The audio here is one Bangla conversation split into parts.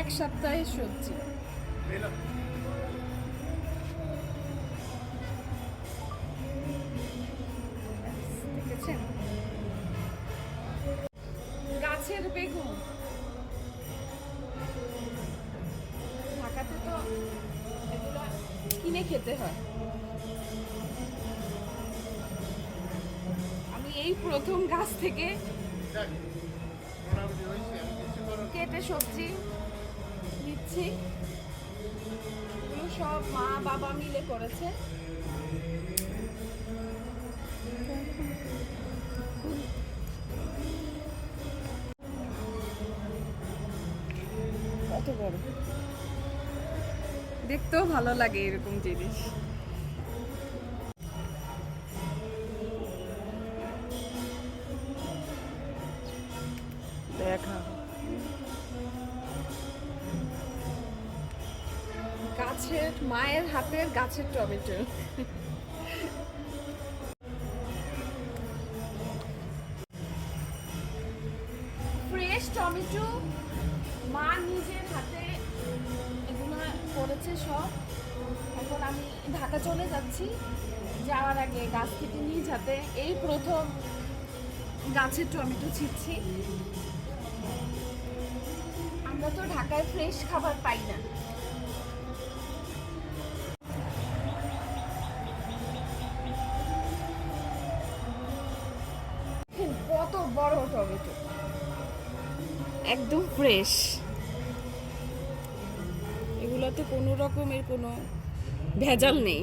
এক সপ্তাহের সবজি। দেখেছেন? গাছের বেগুন। ঢাকাতে তো এগুলো কিনে খেতে হয়। আমি এই প্রথম গাছ থেকে কেটে সবজি এগুলো সব মা বাবা মিলে করেছে। কত বড়? দেখতেও ভালো লাগে এরকম জিনিস। দেখা গাছের মায়ের হাতের গাছের টমেটো। ফ্রেশ টমেটো মা নিজের হাতে এগুলো করেছে সব। এখন আমি ঢাকা চলে যাচ্ছি। যাওয়ার আগে গাছ থেকে নিজ হাতে এই প্রথম গাছের টমেটো ছিটছি। আমরা তো ঢাকায় ফ্রেশ খাবার পাই না। বড় টমেটো একদম ফ্রেশ এগুলোতে কোনো রকমের কোনো ভেজাল নেই।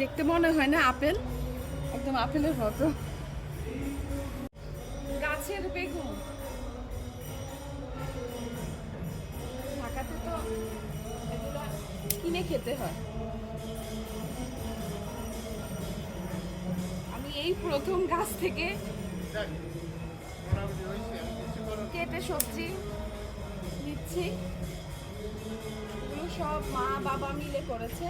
দেখতে মনে হয় না আপেল? একদম আপেলের মতো। গাছের বেগুন। কিনে খেতে হয়। আমি এই প্রথম গাছ থেকে কেটে সবজি নিচ্ছি। সব মা বাবা মিলে করেছে।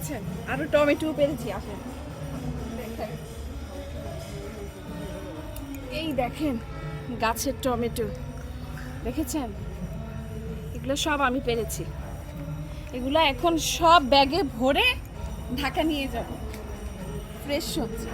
দেখেছেন আরও টমেটো পেরেছি, আসেন। এই দেখেন, গাছের টমেটো। দেখেছেন? এগুলো সব আমি পেরেছি। এগুলো এখন সব ব্যাগে ভরে ঢাকা নিয়ে যাব। ফ্রেশ সবজি